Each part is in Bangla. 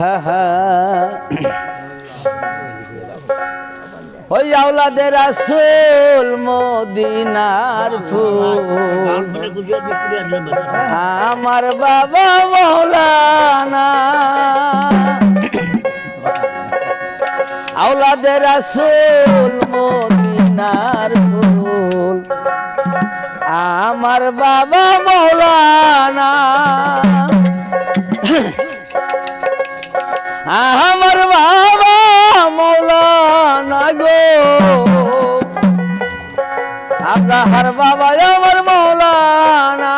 হ্যাঁ, হ্যাঁ। ওই আওলাদের আসল মদিনার ফুল। আমার বাবা মৌলানা। আওলাদের আসল মদিনার ফুল। আমার বাবা মৌলানা। আমার বাবা মৌলানা গো। আপনার বাবা আমার মৌলানা।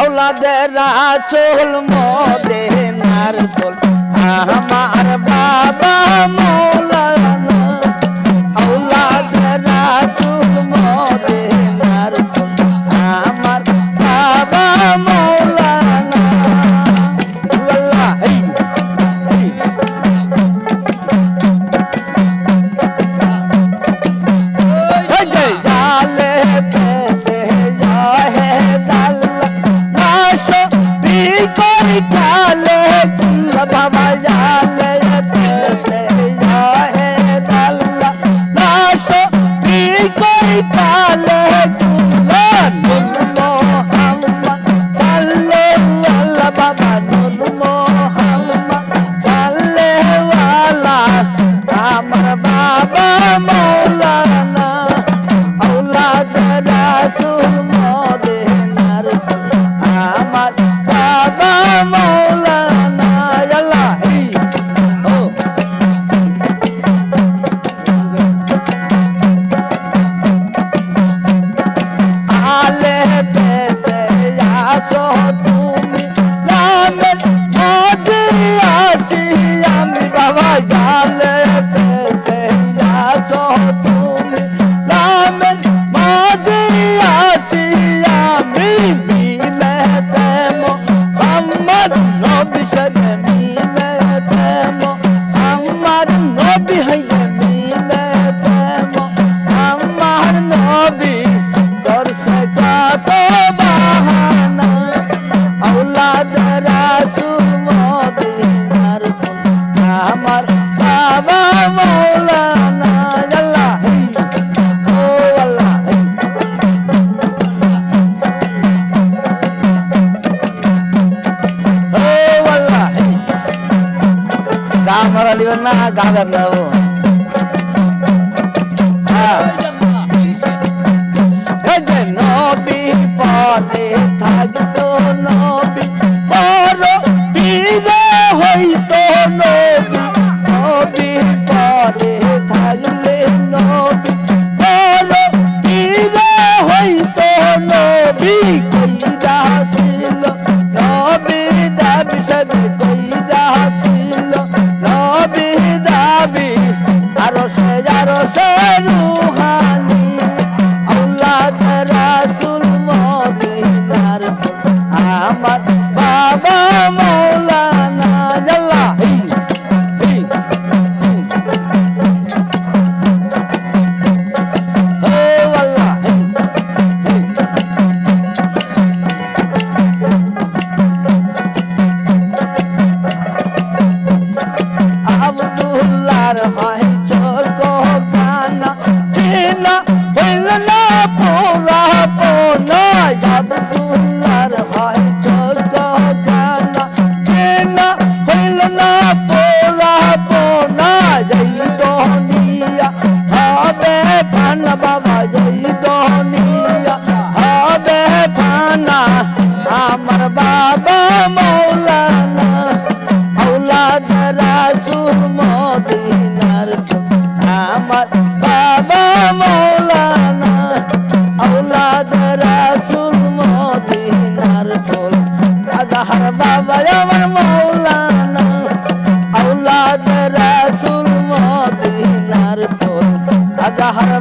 আউলাদের চোল মদে নার আমার বাবা মৌলানা। জালে পেতে আসো তুমি। রামের আজি আজি আমি বাবা জালে পেতে ಇವನ್ನ ಕಾಗದ ನಾವು ಜನ ಪಿ ಪಾತೆ মদিনার আমার বাবা মৌলানা আউলাদ রাসুল মদিনার ফুল আজহার বাবা আমার মৌলানা আউলাদ রাসুল মদিনার ফুল আজহার